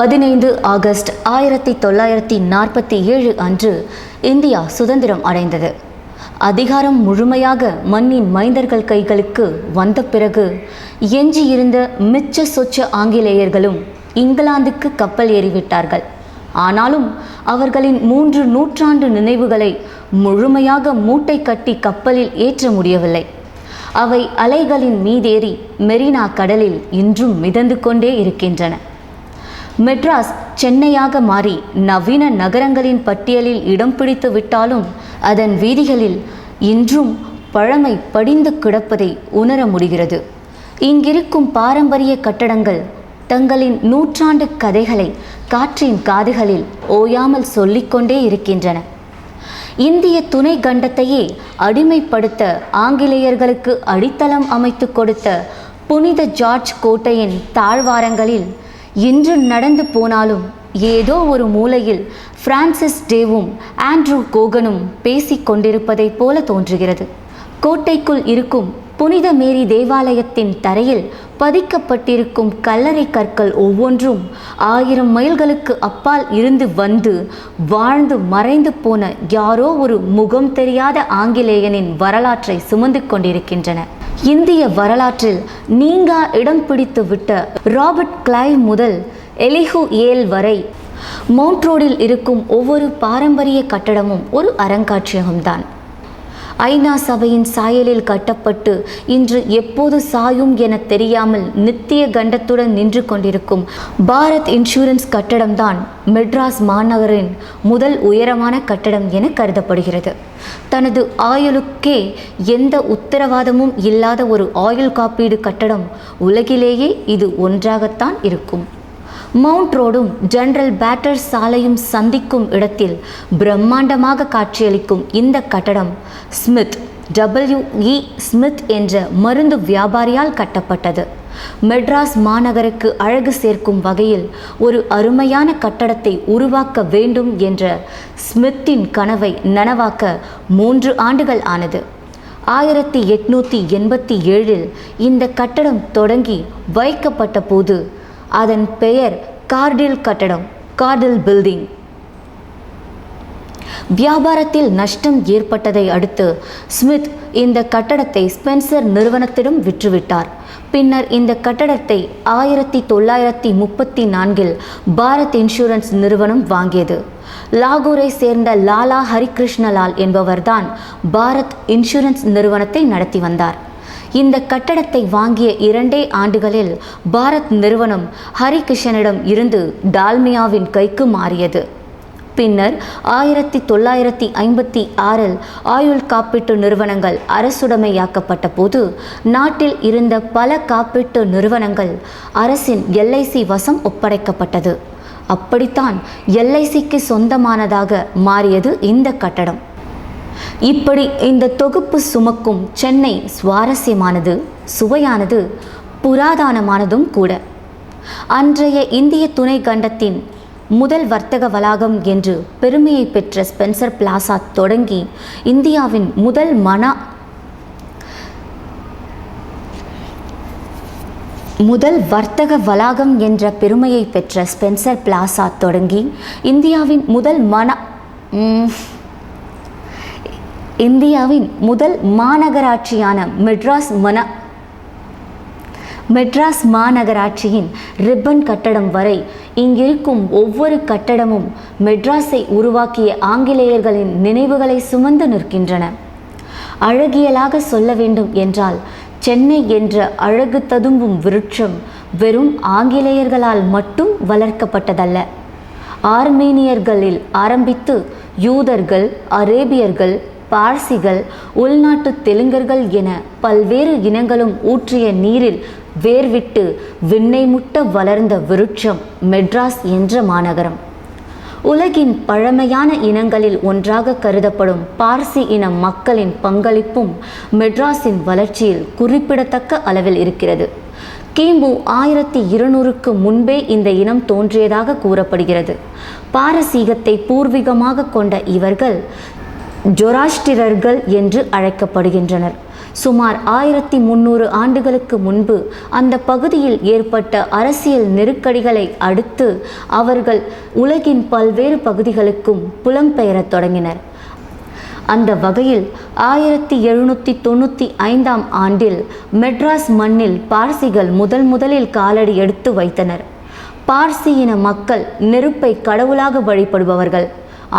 பதினைந்து ஆகஸ்ட் ஆயிரத்தி தொள்ளாயிரத்தி நாற்பத்தி ஏழு அன்று இந்தியா சுதந்திரம் அடைந்தது. அதிகாரம் முழுமையாக மண்ணின் மைந்தர்கள் கைகளுக்கு வந்த பிறகு எஞ்சியிருந்த மிச்ச சொச்ச ஆங்கிலேயர்களும் இங்கிலாந்துக்கு கப்பல் ஏறிவிட்டார்கள். ஆனாலும் அவர்களின் மூன்று நூற்றாண்டு நினைவுகளை முழுமையாக மூட்டை கட்டி கப்பலில் ஏற்ற முடியவில்லை. அவை அலைகளின் மீதேறி மெரினா கடலில் இன்றும் மிதந்து கொண்டே இருக்கின்றன. மெட்ராஸ் சென்னையாக மாறி நவீன நகரங்களின் பட்டியலில் இடம் பிடித்து விட்டாலும் அதன் வீதிகளில் இன்றும் பழமை படிந்து கிடப்பதை உணர முடிகிறது. இங்கிருக்கும் பாரம்பரிய கட்டடங்கள் தங்களின் நூற்றாண்டு கதைகளை காற்றின் காதுகளில் ஓயாமல் சொல்லிக்கொண்டே இருக்கின்றன. இந்திய துணை கண்டத்தையே அடிமைப்படுத்த ஆங்கிலேயர்களுக்கு அடித்தளம் அமைத்து கொடுத்த புனித ஜார்ஜ் கோட்டையின் தாழ்வாரங்களில் இன்று நடந்து போனாலும் ஏதோ ஒரு மூலையில் பிரான்சிஸ் டேவும் ஆண்ட்ரூ கோகனும் பேசிக் கொண்டிருப்பதைப் போல தோன்றுகிறது. கோட்டைக்குள் இருக்கும் புனித மேரி தேவாலயத்தின் தரையில் பதிக்கப்பட்டிருக்கும் கல்லறை கற்கள் ஒவ்வொன்றும் ஆயிரம் மைல்களுக்கு அப்பால் இருந்து வந்து வாழ்ந்து மறைந்து போன யாரோ ஒரு முகம் தெரியாத ஆங்கிலேயனின் வரலாற்றை சுமந்து கொண்டிருக்கின்றன. இந்திய வரலாற்றில் நீங்கா இடம் பிடித்து விட்ட ராபர்ட் கிளைவ் முதல் எலிஹு ஏல் வரை மவுண்ட் ரோடில் இருக்கும் ஒவ்வொரு பாரம்பரிய கட்டடமும் ஒரு அருங்காட்சியகம்தான் ஐநா சபையின் சாயலில் கட்டப்பட்டு இன்று எப்போது சாயும் என தெரியாமல் நித்திய கண்டத்துடன் நின்று கொண்டிருக்கும் பாரத் இன்சூரன்ஸ் கட்டடம்தான் மெட்ராஸ் மாநகரின் முதல் உயரமான கட்டடம் என கருதப்படுகிறது. தனது ஆயுளுக்கே எந்த உத்தரவாதமும் இல்லாத ஒரு ஆயுள் காப்பீடு கட்டடம் உலகிலேயே இது ஒன்றாகத்தான் இருக்கும். மவுண்ட் ரோடும் ஜெனரல் பேட்டர் சாலையும் சந்திக்கும் இடத்தில் பிரம்மாண்டமாக காட்சியளிக்கும் இந்த கட்டடம். ஸ்மித் டபிள்யூ இ ஸ்மித் என்ற மருந்து வியாபாரியால் கட்டப்பட்டது. மெட்ராஸ் மாநகருக்கு அழகு சேர்க்கும் வகையில் ஒரு அருமையான கட்டடத்தை உருவாக்க வேண்டும் என்ற ஸ்மித்தின் கனவை நனவாக்க மூன்று ஆண்டுகள் ஆனது. ஆயிரத்தி எட்நூற்றி எண்பத்தி ஏழில் இந்த கட்டடம் தொடங்கி வைக்கப்பட்ட போது அதன் பெயர் கார்டில் கட்டடம் கார்டில் பில்டிங். வியாபாரத்தில் நஷ்டம் ஏற்பட்டதை அடுத்து ஸ்மித் இந்த கட்டடத்தை ஸ்பென்சர் நிறுவனத்திடம் விற்றுவிட்டார். பின்னர் இந்த கட்டடத்தை ஆயிரத்தி தொள்ளாயிரத்தி முப்பத்தி நான்கில் பாரத் இன்சூரன்ஸ் நிறுவனம் வாங்கியது. லாகூரை சேர்ந்த லாலா ஹரிகிருஷ்ணலால் என்பவர்தான் பாரத் இன்சூரன்ஸ் நிறுவனத்தை நடத்தி வந்தார். இந்த கட்டடத்தை வாங்கிய இரண்டே ஆண்டுகளில் பாரத் நிறுவனம் ஹரிகிருஷ்ணனிடம் இருந்து டால்மியாவின் கைக்கு மாறியது. பின்னர் ஆயிரத்தி தொள்ளாயிரத்தி ஐம்பத்தி ஆறில் ஆயுள் காப்பீட்டு நிறுவனங்கள் அரசுடைமையாக்கப்பட்ட போது நாட்டில் இருந்த பல காப்பீட்டு நிறுவனங்கள் அரசின் எல்ஐசி வசம் ஒப்படைக்கப்பட்டது. அப்படித்தான் எல்ஐசிக்கு சொந்தமானதாக மாறியது இந்த கட்டடம். இப்படி இந்த தொகுப்பு சுமக்கும் சென்னை சுவாரஸ்யமானது சுவையானது புராதனமானதும் கூட. அன்றைய இந்திய துணை கண்டத்தின் முதல் வர்த்தக வளாகம் என்று பெருமையை பெற்ற ஸ்பென்சர் பிளாசா தொடங்கி இந்தியாவின் முதல் மன முதல் வர்த்தக வளாகம் என்ற பெருமையை பெற்ற ஸ்பென்சர் பிளாசா தொடங்கி இந்தியாவின் முதல் மன இந்தியாவின் முதல் மாநகராட்சியான மெட்ராஸ் மன மெட்ராஸ் மாநகராட்சியின் ரிப்பன் கட்டடம் வரை இங்கிருக்கும் ஒவ்வொரு கட்டடமும் மெட்ராஸை உருவாக்கிய ஆங்கிலேயர்களின் நினைவுகளை சுமந்து நிற்கின்றன. அழகியலாக சொல்ல வேண்டும் என்றால் சென்னை என்ற அழகு ததும்பும் விருட்சம் வெறும் ஆங்கிலேயர்களால் மட்டும் வளர்க்கப்பட்டதல்ல. ஆர்மேனியர்களில் ஆரம்பித்து யூதர்கள் அரேபியர்கள் பார்சிகள் உள்நாட்டு தெலுங்கர்கள் என பல்வேறு இனங்களும் ஊற்றிய நீரில் வேர்விட்டு விண்ணை முட்ட வளர்ந்த விருட்சம் மெட்ராஸ் என்ற மாநகரம். உலகின் பழமையான இனங்களில் ஒன்றாக கருதப்படும் பார்சி இன மக்களின் பங்களிப்பும் மெட்ராஸின் வளர்ச்சியில் குறிப்பிடத்தக்க அளவில் இருக்கிறது. கிமு ஆயிரத்தி இருநூறுக்கு முன்பே இந்த இனம் தோன்றியதாக கூறப்படுகிறது. பாரசீகத்தை பூர்வீகமாக கொண்ட இவர்கள் ஜொராஷ்டிரர்கள் என்று அழைக்கப்படுகின்றனர். சுமார் ஆயிரத்தி முன்னூறு ஆண்டுகளுக்கு முன்பு அந்த பகுதியில் ஏற்பட்ட அரசியல் நெருக்கடிகளை அடுத்து அவர்கள் உலகின் பல்வேறு பகுதிகளுக்கும் புலம்பெயரத் தொடங்கினர். அந்த வகையில் ஆயிரத்தி எழுநூற்றி தொண்ணூற்றி ஐந்தாம் ஆண்டில் மெட்ராஸ் மண்ணில் பார்சிகள் முதல் முதலில் காலடி எடுத்து வைத்தனர். பார்சி இன மக்கள் நெருப்பை கடவுளாக வழிபடுபவர்கள்.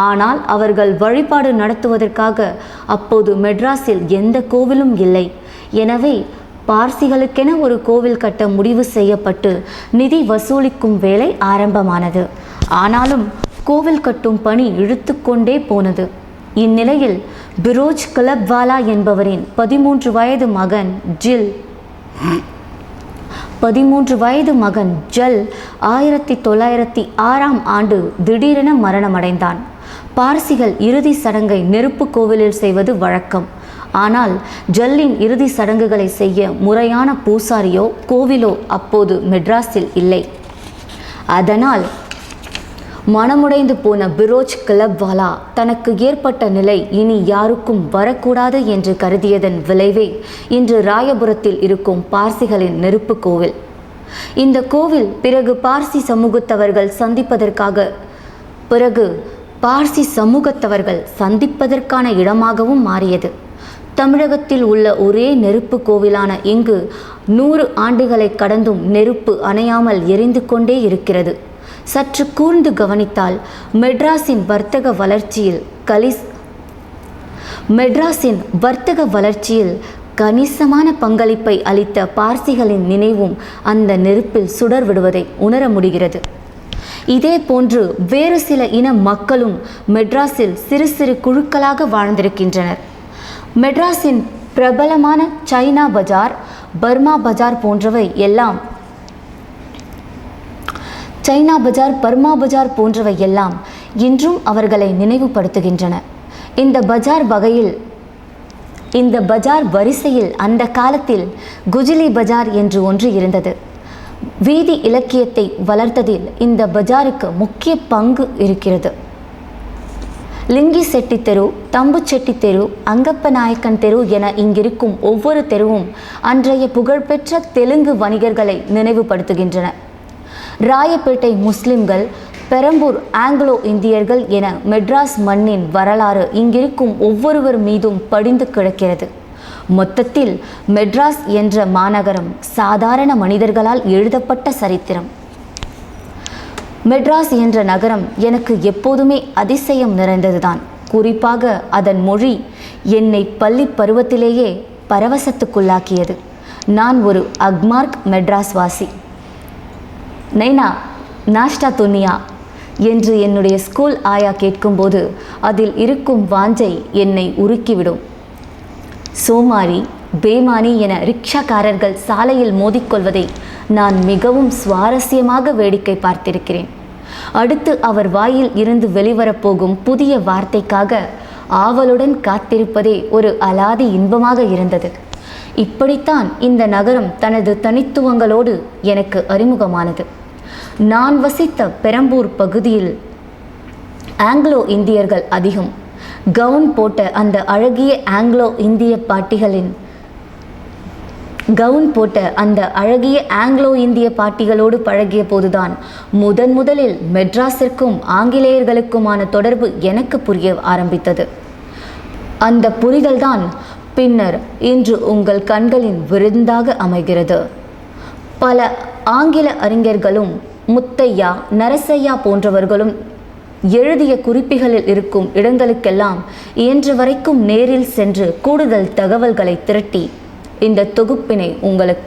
ஆனால் அவர்கள் வழிபாடு நடத்துவதற்காக அப்போது மெட்ராஸில் எந்த கோவிலும் இல்லை. எனவே பார்சிகளுக்கென ஒரு கோவில் கட்ட முடிவு செய்யப்பட்டு நிதி வசூலிக்கும் வேலை ஆரம்பமானது. ஆனாலும் கோவில் கட்டும் பணி இழுத்துக்கொண்டே போனது. இந்நிலையில் பிரோஜ் கிளப்வாலா என்பவரின் பதிமூன்று வயது மகன் ஜில் பதிமூன்று வயது மகன் ஜல் ஆயிரத்தி தொள்ளாயிரத்தி ஆறாம் ஆண்டு திடீரென மரணமடைந்தான். பார்சிகள் இறுதி சடங்கை நெருப்பு கோவிலில் செய்வது வழக்கம். ஆனால் ஜல்லின் இறுதி சடங்குகளை செய்ய முறையான பூசாரியோ கோவிலோ அப்போது மெட்ராஸில் இல்லை. அதனால் மனமுடைந்து போன பிரோஜ் கிளப்வாலா தனக்கு ஏற்பட்ட நிலை இனி யாருக்கும் வரக்கூடாது என்று கருதியதன் விளைவே இன்று ராயபுரத்தில் இருக்கும் பார்சிகளின் நெருப்பு கோவில். இந்த கோவில் பிறகு பார்சி சமூகத்தவர்கள் சந்திப்பதற்காக பிறகு பார்சி சமூகத்தவர்கள் சந்திப்பதற்கான இடமாகவும் மாறியது. தமிழகத்தில் உள்ள ஒரே நெருப்பு கோவிலான இங்கு நூறு ஆண்டுகளை கடந்தும் நெருப்பு அணையாமல் எரிந்து கொண்டே இருக்கிறது. சற்று கூர்ந்து கவனித்தால் மெட்ராஸின் வர்த்தக வளர்ச்சியில் கலிஸ் மெட்ராஸின் வர்த்தக வளர்ச்சியில் கணிசமான பங்களிப்பை அளித்த பார்சிகளின் நினைவும் அந்த நெருப்பில் சுடர் விடுவதை உணர முடிகிறது. இதே போன்று வேறு சில இன மக்களும் மெட்ராஸில் சிறு சிறு குழுக்களாக வாழ்ந்திருக்கின்றனர். மெட்ராஸின் பிரபலமான சைனா பஜார் பர்மா பஜார் போன்றவை எல்லாம் சைனா பஜார் பர்மா பஜார் போன்றவை எல்லாம் இன்றும் அவர்களை நினைவுபடுத்துகின்றன. இந்த பஜார் வகையில் இந்த பஜார் வரிசையில் அந்த காலத்தில் குஜிலி பஜார் என்று ஒன்று இருந்தது. வீதி இலக்கியத்தை வளர்த்ததில் இந்த பஜாருக்கு முக்கிய பங்கு இருக்கிறது. லிங்கி செட்டி தெரு தம்பு செட்டி தெரு அங்கப்ப நாயக்கன் தெரு என இங்கிருக்கும் ஒவ்வொரு தெருவும் அன்றைய புகழ்பெற்ற தெலுங்கு வணிகர்களை நினைவுபடுத்துகின்றன. ராயப்பேட்டை முஸ்லிம்கள் பெரம்பூர் ஆங்கிலோ இந்தியர்கள் என மெட்ராஸ் மண்ணின் வரலாறு இங்கிருக்கும் ஒவ்வொருவர் மீதும் படிந்து கிடக்கிறது. மொத்தத்தில் மெட்ராஸ் என்ற மாநகரம் சாதாரண மனிதர்களால் எழுதப்பட்ட சரித்திரம். மெட்ராஸ் என்ற நகரம் எனக்கு எப்போதுமே அதிசயம் நிறைந்ததுதான். குறிப்பாக அதன் மொழி என்னை பள்ளி பருவத்திலேயே பரவசத்துக்குள்ளாக்கியது. நான் ஒரு அக்மார்க் மெட்ராஸ் வாசி. நைனா நாஷ்டா துனியா என்று என்னுடைய ஸ்கூல் ஆயா கேட்கும்போது அதில் இருக்கும் வாஞ்சை என்னை உருக்கிவிடும். சோமாரி பேமானி என ரிக்ஷாக்காரர்கள் சாலையில் மோதிக்கொள்வதை நான் மிகவும் சுவாரஸ்யமாக வேடிக்கை பார்த்திருக்கிறேன். அடுத்து அவர் வாயில் இருந்து வெளிவரப்போகும் புதிய வார்த்தைக்காக ஆவலுடன் காத்திருப்பதே ஒரு அலாதி இன்பமாக இருந்தது. இப்படித்தான் இந்த நகரம் தனது தனித்துவங்களோடு எனக்கு அறிமுகமானது. நான் வசித்த பெரம்பூர் பகுதியில் ஆங்கிலோ இந்தியர்கள் அதிகம். கவுன் போட்ட அந்த அழகிய ஆங்கிலோ இந்திய பாட்டிகளின் கவுன் போட்ட அந்த அழகிய ஆங்கிலோ இந்திய பாட்டிகளோடு பழகிய போதுதான் முதன் முதலில் மெட்ராஸிற்கும் ஆங்கிலேயர்களுக்குமான தொடர்பு எனக்கு புரிய ஆரம்பித்தது. அந்த புரிதல்தான் பின்னர் இன்று உங்கள் கண்களின் விருந்தாக அமைகிறது. பல ஆங்கில அறிஞர்களும் முத்தையா நரசையா போன்றவர்களும் எழுதிய குறிப்புகளில் இருக்கும் இடங்களுக்கெல்லாம் இயன்ற வரைக்கும் நேரில் சென்று கூடுதல் தகவல்களை திரட்டி இந்த தொகுப்பினை உங்களுக்கு